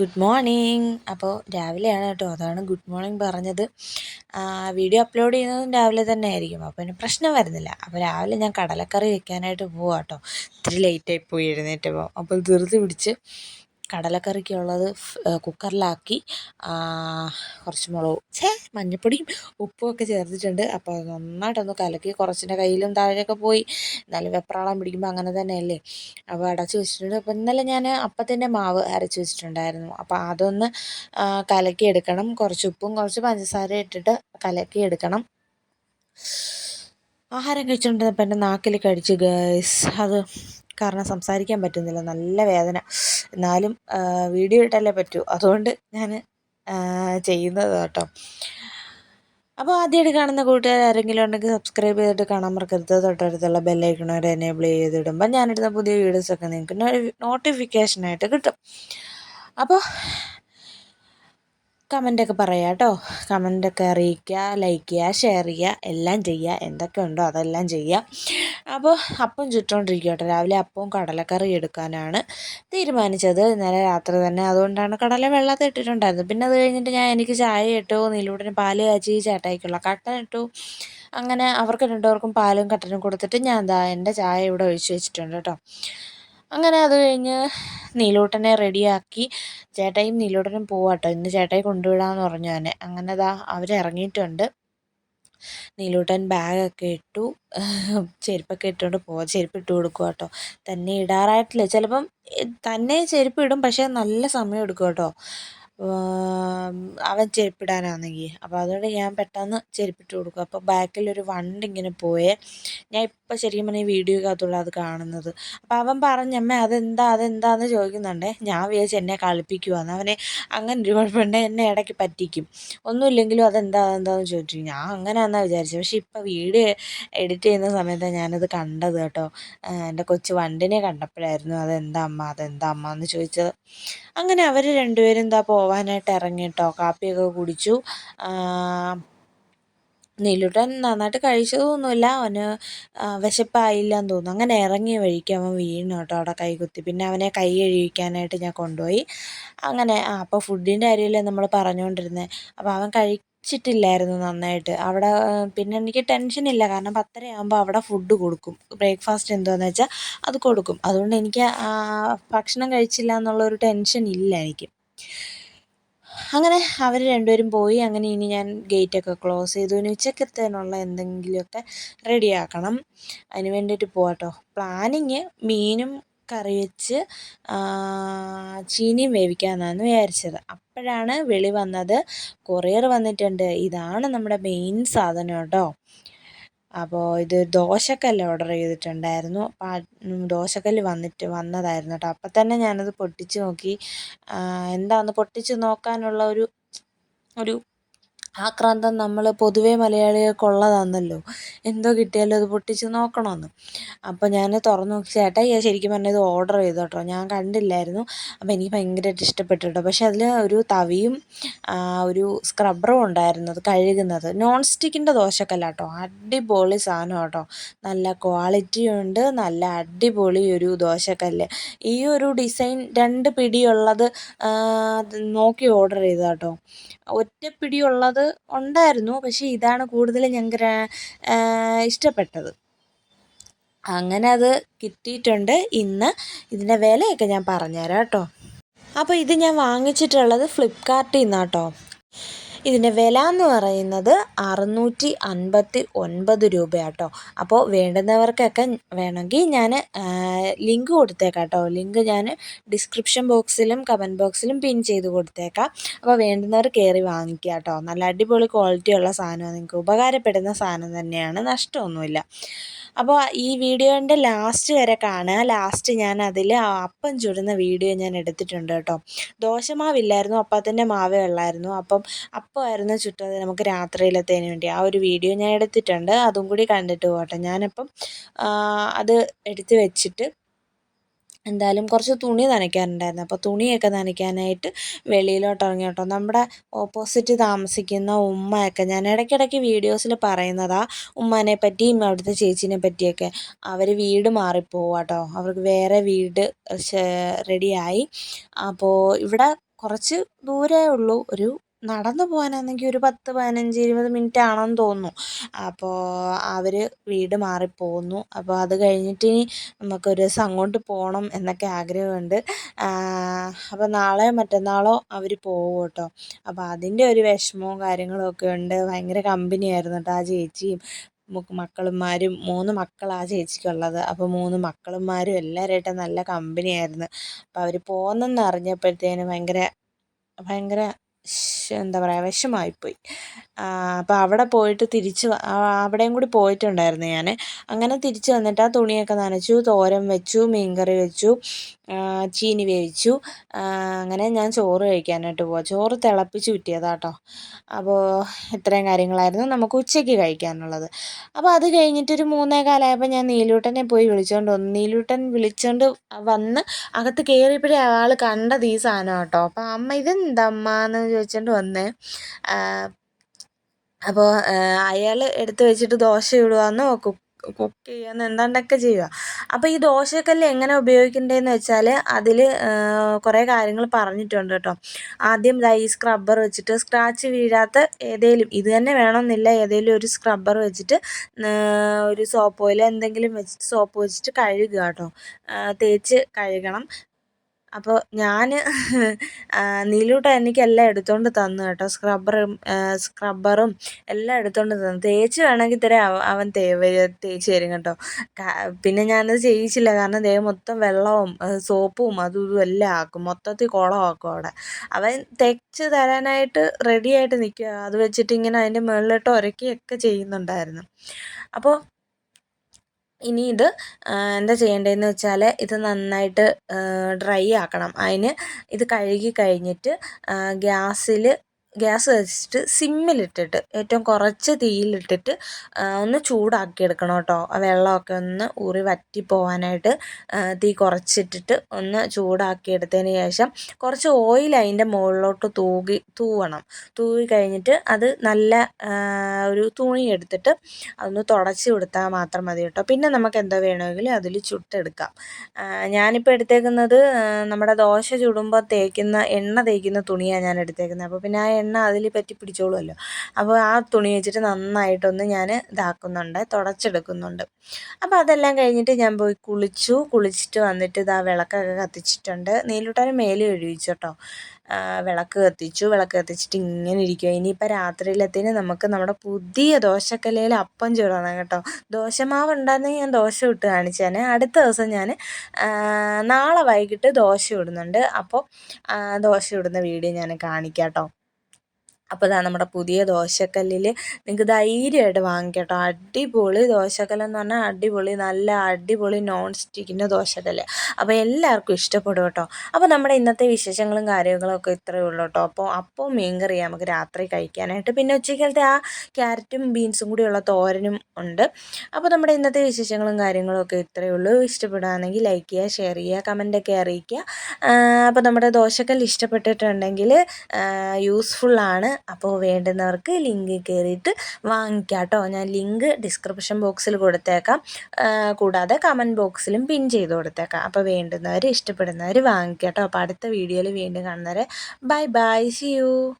Good morning. അപ്പോൾ രാവിലെയാണ് കേട്ടോ അതാണ് ഗുഡ് മോർണിംഗ് പറഞ്ഞത്. വീഡിയോ അപ്ലോഡ് ചെയ്യുന്നതും രാവിലെ തന്നെ ആയിരിക്കും. അപ്പോൾ പിന്നെ പ്രശ്നം വരുന്നില്ല. അപ്പോൾ രാവിലെ ഞാൻ കടലക്കറി വെക്കാനായിട്ട് പോവാം കേട്ടോ. ഇത്തിരി ലേറ്റായി പോയി എഴുന്നേറ്റപ്പോൾ അപ്പോൾ ധൃതി പിടിച്ച് കടലക്കറിക്കുള്ളത് കുക്കറിലാക്കി കുറച്ച് മുളക് ഛേ മഞ്ഞപ്പൊടിയും ഉപ്പും ഒക്കെ ചേർത്തിട്ടുണ്ട് അപ്പോൾ നന്നായിട്ടൊന്ന് കലക്കി കുറച്ചിന്റെ കയ്യിലും താഴെയൊക്കെ പോയി എന്നാലും വെപ്രാളം പിടിക്കുമ്പോൾ അങ്ങനെ തന്നെയല്ലേ? അപ്പോൾ അടച്ചു വെച്ചിട്ടുണ്ട്. അപ്പോൾ ഇന്നലെ ഞാൻ അപ്പത്തിന്റെ മാവ് അരച്ച് വെച്ചിട്ടുണ്ടായിരുന്നു. അപ്പോൾ അതൊന്ന് കലക്കി എടുക്കണം. കുറച്ച് ഉപ്പും കുറച്ച് പഞ്ചസാര ഇട്ടിട്ട് കലക്കി എടുക്കണം. ആഹാരം കഴിച്ചുകൊണ്ടിരുന്നപ്പോൾ എന്റെ നാക്കിൽ കടിച്ച് ഗൈസ് അത് കാരണം സംസാരിക്കാൻ പറ്റുന്നില്ല. നല്ല വേദന. എന്നാലും വീഡിയോ ഇട്ടല്ലേ പറ്റൂ. അതുകൊണ്ട് ഞാൻ ചെയ്യുന്നത് കേട്ടോ. അപ്പോൾ ആദ്യമായിട്ട് കാണുന്ന കൂട്ടുകാർ ആരെങ്കിലും ഉണ്ടെങ്കിൽ സബ്സ്ക്രൈബ് ചെയ്തിട്ട് കാണാൻ മറക്കരുത്. തൊട്ടടുത്തുള്ള ബെല്ലൈക്കണോ എനേബിൾ ചെയ്തിടുമ്പോൾ ഞാനിടുന്ന പുതിയ വീഡിയോസൊക്കെ നിങ്ങൾക്ക് നോട്ടിഫിക്കേഷനായിട്ട് കിട്ടും. അപ്പോൾ കമന്റൊക്കെ പറയുക കേട്ടോ. കമന്റൊക്കെ അറിയിക്കുക ലൈക്ക് ചെയ്യുക ഷെയർ ചെയ്യുക എല്ലാം ചെയ്യുക. എന്തൊക്കെ ഉണ്ടോ അതെല്ലാം ചെയ്യുക. അപ്പോൾ അപ്പം ചുറ്റുകൊണ്ടിരിക്കുക കേട്ടോ രാവിലെ അപ്പവും കടലക്കറി എടുക്കാനാണ് തീരുമാനിച്ചത്. ഇന്നലെ രാത്രി തന്നെ അതുകൊണ്ടാണ് കടല വെള്ളത്തിൽ ഇട്ടിട്ടുണ്ടായിരുന്നത്. പിന്നെ അത് കഴിഞ്ഞിട്ട് ഞാൻ എനിക്ക് ചായ ഇട്ടു നീലൂടന് പാൽ കാച്ചി ചേട്ടായിക്കുള്ള കട്ടൻ ഇട്ടു. അങ്ങനെ അവർക്ക് രണ്ടുപേർക്കും പാലും കട്ടനും കൊടുത്തിട്ട് ഞാൻ എന്താ എന്റെ ചായ ഇവിടെ ഒഴിച്ച് വെച്ചിട്ടുണ്ട് കേട്ടോ. അങ്ങനെ അത് കഴിഞ്ഞ് നീലൂട്ടനെ റെഡിയാക്കി. ചേട്ടായും നീലൂട്ടനും പോവാട്ടോ. ഇന്ന് ചേട്ടായി കൊണ്ടുവിടാമെന്ന് പറഞ്ഞു തന്നെ അങ്ങനെ അതാ അവരിറങ്ങിയിട്ടുണ്ട് നീലൂട്ടൻ ബാഗൊക്കെ ഇട്ടു. ചെരുപ്പൊക്കെ ഇട്ടുകൊണ്ട് പോവാം ചെരുപ്പ് ഇട്ട് കൊടുക്കുക കേട്ടോ തന്നെ ഇടാറായിട്ടില്ല. ചിലപ്പം തന്നെ ചെരുപ്പ് ഇടും പക്ഷേ നല്ല സമയം എടുക്കും കേട്ടോ. അവൻ ചെരുപ്പിടാനാണെങ്കിൽ അപ്പോൾ അതുകൊണ്ട് ഞാൻ പെട്ടെന്ന് ചെരുപ്പിട്ട് കൊടുക്കും. അപ്പോൾ ബാക്കിലൊരു വണ്ടി ഇങ്ങനെ പോയേ. ഞാൻ ഇപ്പോൾ ശരിക്കും പറഞ്ഞാൽ വീഡിയോക്കകത്തുള്ള അത് കാണുന്നത്. അപ്പോൾ അവൻ പറഞ്ഞമ്മ അതെന്താ അതെന്താന്ന് ചോദിക്കുന്നുണ്ടേ. ഞാൻ വിചാരിച്ചു എന്നെ കളിപ്പിക്കുവാന്ന്. അവനെ അങ്ങനെ ഒരു കുഴപ്പമുണ്ട്. എന്നെ ഇടയ്ക്ക് പറ്റിക്കും. ഒന്നുമില്ലെങ്കിലും അതെന്താ അതെന്താന്ന് ചോദിച്ചു. ഞാൻ അങ്ങനെയാണെന്നാണ് വിചാരിച്ചത്. പക്ഷേ ഇപ്പോൾ വീഡിയോ എഡിറ്റ് ചെയ്യുന്ന സമയത്താണ് ഞാനത് കണ്ടത് കേട്ടോ. എന്റെ കൊച്ചു വണ്ടിനെ കണ്ടപ്പോഴായിരുന്നു. അതെന്താ അമ്മ അതെന്താ അമ്മ? എന്ന് ചോദിച്ചത്. അങ്ങനെ അവർ രണ്ടുപേരും എന്താ പോവാനായിട്ട് ഇറങ്ങി കേട്ടോ. കാപ്പിയൊക്കെ കുടിച്ചു. നീലുട്ടൻ നന്നായിട്ട് കഴിച്ചതൊന്നുമില്ല. അവന് വിശപ്പായില്ലെന്ന് തോന്നുന്നു. അങ്ങനെ ഇറങ്ങിയ വഴിക്ക് അവൻ വീണു കേട്ടോ അവിടെ കൈകുത്തി പിന്നെ അവനെ കൈ കഴിക്കാനായിട്ട് ഞാൻ കൊണ്ടുപോയി. അങ്ങനെ ആ അപ്പോൾ ഫുഡിന്റെ കാര്യമല്ലേ നമ്മൾ പറഞ്ഞുകൊണ്ടിരുന്നത് അപ്പോൾ അവൻ കഴിച്ചിട്ടില്ലായിരുന്നു നന്നായിട്ട്. അവിടെ പിന്നെ എനിക്ക് ടെൻഷനില്ല കാരണം പത്തരയാകുമ്പോൾ അവിടെ ഫുഡ് കൊടുക്കും. ബ്രേക്ക്ഫാസ്റ്റ് എന്തോന്ന് വെച്ചാൽ അത് കൊടുക്കും. അതുകൊണ്ട് എനിക്ക് ഭക്ഷണം കഴിച്ചില്ല എന്നുള്ളൊരു ടെൻഷൻ ഇല്ല എനിക്ക്. അങ്ങനെ അവർ രണ്ടുപേരും പോയി. അങ്ങനെ ഇനി ഞാൻ ഗേറ്റൊക്കെ ക്ലോസ് ചെയ്തു. ഇനി ഉച്ചക്കത്തേനുള്ള എന്തെങ്കിലുമൊക്കെ റെഡിയാക്കണം അതിന് വേണ്ടിയിട്ട് പോവാട്ടോ പ്ലാനിങ് മീനും കറി വെച്ച് ചീനിയും വേവിക്കാമെന്നാണ് വിചാരിച്ചത്. അപ്പോഴാണ് വെളി വന്നത്. കൊറിയർ വന്നിട്ടുണ്ട്. ഇതാണ് നമ്മുടെ മെയിൻ സാധനം കേട്ടോ അപ്പോൾ ഇത് ദോശക്കല്ല് ഓർഡർ ചെയ്തിട്ടുണ്ടായിരുന്നു. അപ്പം ദോശക്കല്ല് വന്നിട്ട് വന്നതായിരുന്നു കേട്ടോ അപ്പം തന്നെ ഞാനത് പൊട്ടിച്ച് നോക്കി. എന്താണെന്ന് പൊട്ടിച്ച് നോക്കാനുള്ള ഒരു ഒരു ആക്രാന്തം നമ്മൾ പൊതുവേ മലയാളികൾക്കുള്ളതാണല്ലോ എന്തോ കിട്ടിയാലും അത് പൊട്ടിച്ച് നോക്കണമെന്ന് അപ്പോൾ ഞാൻ തുറന്ന് നോക്കി ചേട്ടാ ഞാൻ ശരിക്കും പറഞ്ഞാൽ ഇത് ഓർഡർ ചെയ്തു കേട്ടോ ഞാൻ കണ്ടില്ലായിരുന്നു. അപ്പോൾ എനിക്ക് ഭയങ്കരമായിട്ട് ഇഷ്ടപ്പെട്ടു കേട്ടോ പക്ഷേ അതിൽ ഒരു തവിയും ഒരു സ്ക്രബ്ബറും ഉണ്ടായിരുന്നു അത് കഴുകുന്നത്. നോൺ സ്റ്റിക്കിന്റെ ദോശക്കല്ല കേട്ടോ അടിപൊളി സാധനം കേട്ടോ നല്ല ക്വാളിറ്റി ഉണ്ട്. നല്ല അടിപൊളി ഒരു ദോശക്കല്ല്. ഈ ഒരു ഡിസൈൻ രണ്ട് പിടിയുള്ളത് നോക്കി ഓർഡർ ചെയ്തു കേട്ടോ ഒറ്റ പിടിയുള്ളത് ഉണ്ടായിരുന്നു. പക്ഷേ ഇതാണ് കൂടുതൽ ഞങ്ങൾക്ക് ഇഷ്ടപ്പെട്ടത്. അങ്ങനെ അത് കിട്ടിയിട്ടുണ്ട്. ഇന്ന് ഇതിന്റെ വിലയൊക്കെ ഞാൻ പറഞ്ഞുതരാം കേട്ടോ. അപ്പോൾ ഇത് ഞാൻ വാങ്ങിച്ചിട്ടുള്ളത് ഫ്ലിപ്കാർട്ടിൽ നിന്നാട്ടോ. ഇതിന്റെ വില എന്ന് പറയുന്നത് അറുന്നൂറ്റി അൻപത്തി ഒൻപത് രൂപയാട്ടോ. അപ്പോൾ വേണ്ടുന്നവർക്കൊക്കെ വേണമെങ്കിൽ ഞാൻ ലിങ്ക് കൊടുത്തേക്കാം കേട്ടോ ലിങ്ക് ഞാൻ ഡിസ്ക്രിപ്ഷൻ ബോക്സിലും കമന്റ് ബോക്സിലും പിൻ ചെയ്ത് കൊടുത്തേക്കാം. അപ്പോൾ വേണ്ടുന്നവർ കയറി വാങ്ങിക്കുക കേട്ടോ നല്ല അടിപൊളി ക്വാളിറ്റി ഉള്ള സാധനമാണ്. നിങ്ങൾക്ക് ഉപകാരപ്പെടുന്ന സാധനം തന്നെയാണ്. നഷ്ടമൊന്നുമില്ല. അപ്പോൾ ഈ വീഡിയോന്റെ ലാസ്റ്റ് വരെ കാണുക. ലാസ്റ്റ് ഞാൻ അതിൽ അപ്പം ചുടുന്ന വീഡിയോ ഞാൻ എടുത്തിട്ടുണ്ട് കേട്ടോ. ദോശമാവില്ലായിരുന്നു. അപ്പത്തിന്റെ മാവേ ഉള്ളായിരുന്നു. അപ്പം അപ്പമായിരുന്നു ചുട്ടത് നമുക്ക് രാത്രിയിലത്തേന് വേണ്ടി. ആ ഒരു വീഡിയോ ഞാൻ എടുത്തിട്ടുണ്ട്. അതും കൂടി കണ്ടിട്ട് പോകട്ടെ ഞാനപ്പം അത് എടുത്ത് വെച്ചിട്ട് എന്തായാലും കുറച്ച് തുണി നനയ്ക്കാനുണ്ടായിരുന്നു അപ്പോൾ തുണിയൊക്കെ നനയ്ക്കാനായിട്ട് വെളിയിലോട്ട് ഇറങ്ങി കേട്ടോ. നമ്മുടെ ഓപ്പോസിറ്റ് താമസിക്കുന്ന ഉമ്മയൊക്കെ ഞാൻ ഇടയ്ക്കിടയ്ക്ക് വീഡിയോസിൽ പറയുന്നതാ ഉമ്മാനെ പറ്റിയും അവിടുത്തെ ചേച്ചീനെ പറ്റിയൊക്കെ. അവർ വീട് മാറിപ്പോവാട്ടോ അവർക്ക് വേറെ വീട് റെഡിയായി. അപ്പോൾ ഇവിടെ കുറച്ച് ദൂരമേ ഉള്ളൂ. ഒരു നടന്നു പോകാനാണെങ്കിൽ ഒരു പത്ത് പതിനഞ്ച് ഇരുപത് മിനിറ്റ് ആണെന്ന് തോന്നുന്നു. അപ്പോൾ അവർ വീട് മാറിപ്പോന്നു അപ്പോൾ അത് കഴിഞ്ഞിട്ട് ഇനി നമുക്കൊരു ദിവസം അങ്ങോട്ട് പോകണം എന്നൊക്കെ ആഗ്രഹമുണ്ട്. അപ്പോൾ നാളെ മറ്റന്നാളോ അവർ പോകും കേട്ടോ അപ്പോൾ അതിന്റെ ഒരു വിഷമവും കാര്യങ്ങളും ഒക്കെ ഉണ്ട്. ഭയങ്കര കമ്പനിയായിരുന്നു കേട്ടോ ആ ചേച്ചിയും മക്കളുമാരും മൂന്ന് മക്കളാണ് ചേച്ചിക്കുള്ളത്. അപ്പോൾ മൂന്ന് മക്കളുമാരും എല്ലാവരുമായിട്ട് നല്ല കമ്പനിയായിരുന്നു. അപ്പോൾ അവർ പോകുന്നെന്ന് അറിഞ്ഞപ്പോഴത്തേനും ഭയങ്കര ഭയങ്കര എന്താ പറയുക വിഷമമായിപ്പോയി അപ്പോൾ അവിടെ പോയിട്ട് തിരിച്ച് അവിടെയും കൂടി പോയിട്ടുണ്ടായിരുന്നു ഞാൻ അങ്ങനെ തിരിച്ച് വന്നിട്ട് ആ തുണിയൊക്കെ നനച്ചു തോരൻ വെച്ചു മീൻ കറി വെച്ചു. ചീനി വേവിച്ചു. അങ്ങനെ ഞാൻ ചോറ് കഴിക്കാനായിട്ട് പോവാം. ചോറ് തിളപ്പിച്ച് ഊറ്റിയതാട്ടോ. അപ്പോൾ ഇത്രയും കാര്യങ്ങളായിരുന്നു നമുക്ക് ഉച്ചയ്ക്ക് കഴിക്കാനുള്ളത്. അപ്പോൾ അത് കഴിഞ്ഞിട്ടൊരു മൂന്നേ കാലമായപ്പോൾ ഞാൻ നീലൂട്ടനെ പോയി വിളിച്ചുകൊണ്ട് വന്നു. നീലൂട്ടൻ വിളിച്ചുകൊണ്ട് വന്ന് അകത്ത് കയറിയപ്പോഴേ ആൾ കണ്ടത് ഈ സാധനം കേട്ടോ അപ്പോൾ അമ്മ ഇതെന്താ അമ്മ? എന്ന് ചോദിച്ചുകൊണ്ട് വന്നേ. അപ്പോൾ അയാൾ എടുത്തു വെച്ചിട്ട് ദോശ ഇടുവാന്നോ കുക്ക് കുക്ക് ചെയ്യാന്ന് എന്താണ്ടൊക്കെ ചെയ്യുക. അപ്പോൾ ഈ ദോശക്കല്ല് എങ്ങനെ ഉപയോഗിക്കേണ്ടതെന്ന് വെച്ചാൽ അതിൽ കുറേ കാര്യങ്ങൾ പറഞ്ഞിട്ടുണ്ട് കേട്ടോ. ആദ്യം ഈ സ്ക്രബ്ബർ വെച്ചിട്ട് സ്ക്രാച്ച് വീഴാത്ത ഏതെങ്കിലും ഇത് തന്നെ വേണമെന്നില്ല ഏതെങ്കിലും ഒരു സ്ക്രബ്ബർ വെച്ചിട്ട് ഒരു സോപ്പ് ഓയിൽ എന്തെങ്കിലും വെച്ചിട്ട് സോപ്പ് വെച്ചിട്ട് കഴുകുക കേട്ടോ. തേച്ച് കഴുകണം. അപ്പോൾ ഞാൻ നീലൂട്ടൻ എനിക്കെല്ലാം എടുത്തുകൊണ്ട് തന്നു കേട്ടോ. സ്ക്രബ്ബറും സ്ക്രബ്ബറും എല്ലാം എടുത്തുകൊണ്ട് തന്നു. തേച്ച് വേണമെങ്കിൽ തരാം അവൻ തേ തേച്ച് തരും കേട്ടോ. പിന്നെ ഞാനത് ചെയ്യിച്ചില്ല. കാരണം ദേഹം മൊത്തം വെള്ളവും സോപ്പും അതും ഇതും എല്ലാം ആക്കും. മൊത്തത്തിൽ കുളമാക്കും അവിടെ. അവൻ തേച്ച് തരാനായിട്ട് റെഡിയായിട്ട് നിൽക്കുക അത് വെച്ചിട്ട് ഇങ്ങനെ അതിന്റെ മുകളിലോട്ട് ഉരക്കുകയൊക്കെ ചെയ്യുന്നുണ്ടായിരുന്നു. അപ്പോൾ ഇനി ഇത് എന്താ ചെയ്യേണ്ടതെന്ന് വെച്ചാൽ ഇത് നന്നായിട്ട് ഡ്രൈ ആക്കണം. അതിന് ഇത് കഴുകി കഴിഞ്ഞിട്ട് ഗ്യാസിൽ ഗ്യാസ് വെച്ചിട്ട് സിമ്മിലിട്ടിട്ട് ഏറ്റവും കുറച്ച് തീയിലിട്ടിട്ട് ഒന്ന് ചൂടാക്കി എടുക്കണം കേട്ടോ. ആ വെള്ളമൊക്കെ ഒന്ന് ഊറി വറ്റി പോകാനായിട്ട് തീ കുറച്ചിട്ടിട്ട് ഒന്ന് ചൂടാക്കി എടുത്തതിന് ശേഷം കുറച്ച് ഓയിൽ അതിന്റെ മുകളിലോട്ട് തൂകി തൂവണം. തൂവി കഴിഞ്ഞിട്ട് അത് നല്ല ഒരു തുണി എടുത്തിട്ട് അതൊന്ന് തുടച്ച് കൊടുത്താൽ മാത്രം മതി കേട്ടോ. പിന്നെ നമുക്ക് എന്താ വേണമെങ്കിലും അതിൽ ചുട്ടെടുക്കാം. ഞാനിപ്പോൾ എടുത്തേക്കുന്നത് നമ്മുടെ ദോശ ചുടുമ്പോൾ തേക്കുന്ന എണ്ണ തേക്കുന്ന തുണിയാണ് ഞാൻ എടുത്തേക്കുന്നത്. അപ്പോൾ പിന്നെ ആ എണ്ണ അതിൽ പറ്റി പിടിച്ചോളുമല്ലോ അപ്പോൾ ആ തുണി വെച്ചിട്ട് നന്നായിട്ടൊന്ന് ഞാൻ ഇതാക്കുന്നുണ്ട് തുടച്ചെടുക്കുന്നുണ്ട്. അപ്പോൾ അതെല്ലാം കഴിഞ്ഞിട്ട് ഞാൻ പോയി കുളിച്ചു. കുളിച്ചിട്ട് വന്നിട്ട് ഇതാ വിളക്കൊക്കെ കത്തിച്ചിട്ടുണ്ട്. നീലൂട്ടാൻ മേലെ ഒഴിവിച്ചു കേട്ടോ വിളക്ക് കത്തിച്ചു. വിളക്ക് കത്തിച്ചിട്ട് ഇങ്ങനെ ഇരിക്കുക ഇനിയിപ്പോൾ രാത്രിയിലത്തേന് നമുക്ക് നമ്മുടെ പുതിയ ദോശക്കലയിൽ അപ്പം ചൂടാണ് കേട്ടോ. ദോശമാവ് ഉണ്ടായിരുന്നെങ്കിൽ ഞാൻ ദോശ ഇട്ട് കാണിച്ചാൽ അടുത്ത ദിവസം ഞാൻ നാളെ വൈകിട്ട് ദോശ ഇടുന്നുണ്ട്. അപ്പോൾ ദോശ ഇടുന്ന വീഡിയോ ഞാൻ കാണിക്കാം കേട്ടോ. അപ്പോൾ ഇതാ നമ്മുടെ പുതിയ ദോശക്കല്ലിൽ നിങ്ങൾക്ക് ധൈര്യമായിട്ട് വാങ്ങിക്കാം കേട്ടോ അടിപൊളി ദോശക്കല്ലെന്ന് പറഞ്ഞാൽ അടിപൊളി നല്ല അടിപൊളി നോൺ സ്റ്റിക്കിന്റെ ദോശക്കല്ല്. അപ്പോൾ എല്ലാവർക്കും ഇഷ്ടപ്പെടും കേട്ടോ. അപ്പോൾ നമ്മുടെ ഇന്നത്തെ വിശേഷങ്ങളും കാര്യങ്ങളൊക്കെ ഇത്രയേ ഉള്ളൂ കേട്ടോ. അപ്പോൾ അപ്പോൾ മീൻ കറി നമുക്ക് രാത്രി കഴിക്കാനായിട്ട്. പിന്നെ ഉച്ചക്കലത്തെ ആ ക്യാരറ്റും ബീൻസും കൂടിയുള്ള തോരനും ഉണ്ട്. അപ്പോൾ നമ്മുടെ ഇന്നത്തെ വിശേഷങ്ങളും കാര്യങ്ങളും ഒക്കെ ഇത്രയേ ഉള്ളൂ. ഇഷ്ടപ്പെടുകയാണെങ്കിൽ ലൈക്ക് ചെയ്യുക ഷെയർ ചെയ്യുക കമന്റൊക്കെ അറിയിക്കുക. അപ്പോൾ നമ്മുടെ ദോശക്കല്ല് ഇഷ്ടപ്പെട്ടിട്ടുണ്ടെങ്കിൽ യൂസ്ഫുള്ളാണ് അപ്പോൾ വേണ്ടുന്നവർക്ക് ലിങ്ക് കയറിയിട്ട് വാങ്ങിക്കാം കേട്ടോ ഞാൻ ലിങ്ക് ഡിസ്ക്രിപ്ഷൻ ബോക്സിൽ കൊടുത്തേക്കാം. കൂടാതെ കമന്റ് ബോക്സിലും പിൻ ചെയ്ത് കൊടുത്തേക്കാം. അപ്പോൾ വേണ്ടുന്നവർ ഇഷ്ടപ്പെടുന്നവർ വാങ്ങിക്കാം കേട്ടോ അപ്പോൾ അടുത്ത വീഡിയോയിൽ വീണ്ടും കാണുന്നവരെ ബൈ ബൈ. C U